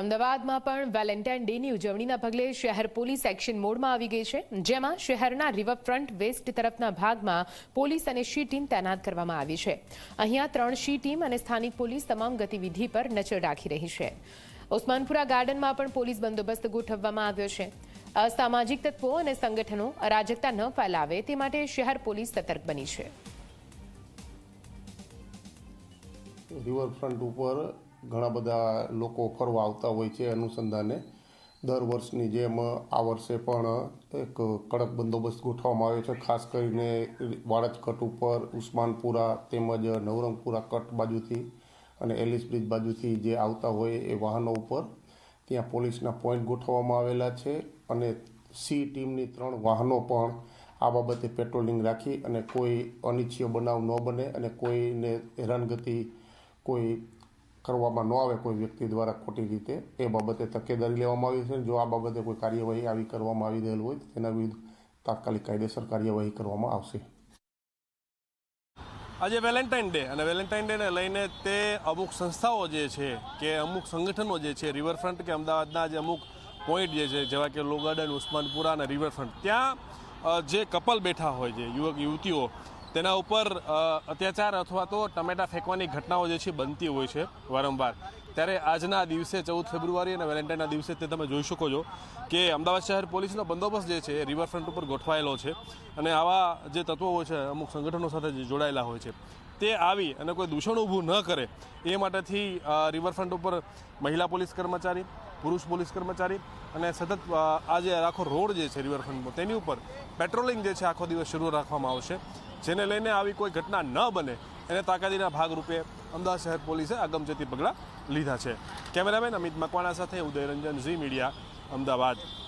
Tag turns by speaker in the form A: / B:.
A: અમદાવાદમાં પણ વેલેન્ટાઇન ડેની ઉજવણીના પગલે શહેર પોલીસ એક્શન મોડમાં આવી ગઈ છે. જેમાં શહેરના રિવરફ્રન્ટ વેસ્ટ તરફના ભાગમાં પોલીસ અને શી ટીમ તૈનાત કરવામાં આવી છે. અહીંયા ત્રણ શી ટીમ અને સ્થાનિક પોલીસ તમામ ગતિવિધિ પર નજર રાખી રહી છે. ઓસ્માનપુરા ગાર્ડનમાં પણ પોલીસ બંદોબસ્ત ગોઠવવામાં આવ્યો છે. અસામાજિક તત્વો અને સંગઠનો અરાજકતા ન ફેલાવે તે માટે શહેર પોલીસ સતર્ક બની છે.
B: રિવરફ્રન્ટ ઉપર ઘણા બધા લોકો ફરવા આવતા હોય છે અનુસંધાને. દર વર્ષની જેમ આ વર્ષે પણ એક કડક બંદોબસ્ત ગોઠવવામાં આવ્યો છે. ખાસ કરીને વાડજ કટ ઉપર, ઉસ્માનપુરા તેમજ નવરંગપુરા કટ બાજુથી અને એલિસ બ્રિજ બાજુથી જે આવતા હોય એ વાહનો ઉપર ત્યાં પોલીસના પોઈન્ટ ગોઠવવામાં આવેલા છે અને સી ટીમની ત્રણ વાહનો પણ આ બાબતે પેટ્રોલિંગ રાખી અને કોઈ અનિચ્છીય બનાવ ન બને અને કોઈને હેરાનગતિ કોઈ કરવામાં ન આવે કોઈ વ્યક્તિ દ્વારા ખોટી રીતે, એ બાબતે તકેદારી લેવામાં આવી છે. જો આ બાબતે કોઈ કાર્યવાહી આવી કરવામાં આવી રહેલ હોય તેના વિરુદ્ધ તાત્કાલિક કાયદેસર કાર્યવાહી કરવામાં આવશે.
C: આજે વેલેન્ટાઇન ડે અને વેલેન્ટાઇન ડેને લઈને તે અમુક સંસ્થાઓ જે છે કે અમુક સંગઠનો જે છે, રિવરફ્રન્ટ કે અમદાવાદના જે અમુક પોઈન્ટ જે છે, જેવા કે લો ગાર્ડન ઉસ્માનપુરા અને રિવરફ્રન્ટ, ત્યાં જે કપલ બેઠા હોય છે, યુવક, યુવતીઓ તેના ઉપર અત્યાચાર અથવા તો ટમેટા ફેંકવાની ઘટનાઓ જે છે બનતી હોય છે વારંવાર. ત્યારે આજના દિવસે ચૌદ ફેબ્રુઆરી અને વેલેન્ટાઇનના દિવસે તે તમે જોઈ શકો છો કે અમદાવાદ શહેર પોલીસનો બંદોબસ્ત જે છે રિવરફ્રન્ટ ઉપર ગોઠવાયેલો છે અને આવા જે તત્વો હોય છે, અમુક સંગઠનો સાથે જે જોડાયેલા હોય છે, તે આવી અને કોઈ દૂષણ ઊભું ન કરે એ માટેથી રિવરફ્રન્ટ ઉપર મહિલા પોલીસ કર્મચારી, પુરુષ પોલીસ કર્મચારી અને સતત આ જે આખો રોડ જે છે રિવરફ્રન્ટનો તેની ઉપર પેટ્રોલિંગ જે છે આખો દિવસ શરૂ રાખવામાં આવશે. જેને લઈને આવી કોઈ ઘટના ન બને, એને તાકાતીના ભાગરૂપે અમદાવાદ શહેર પોલીસે આગમજતી પગલાં લીધા છે. કેમેરામેન અમિત મકવાણા સાથે ઉદયરંજન ઝી મીડિયા, અમદાવાદ.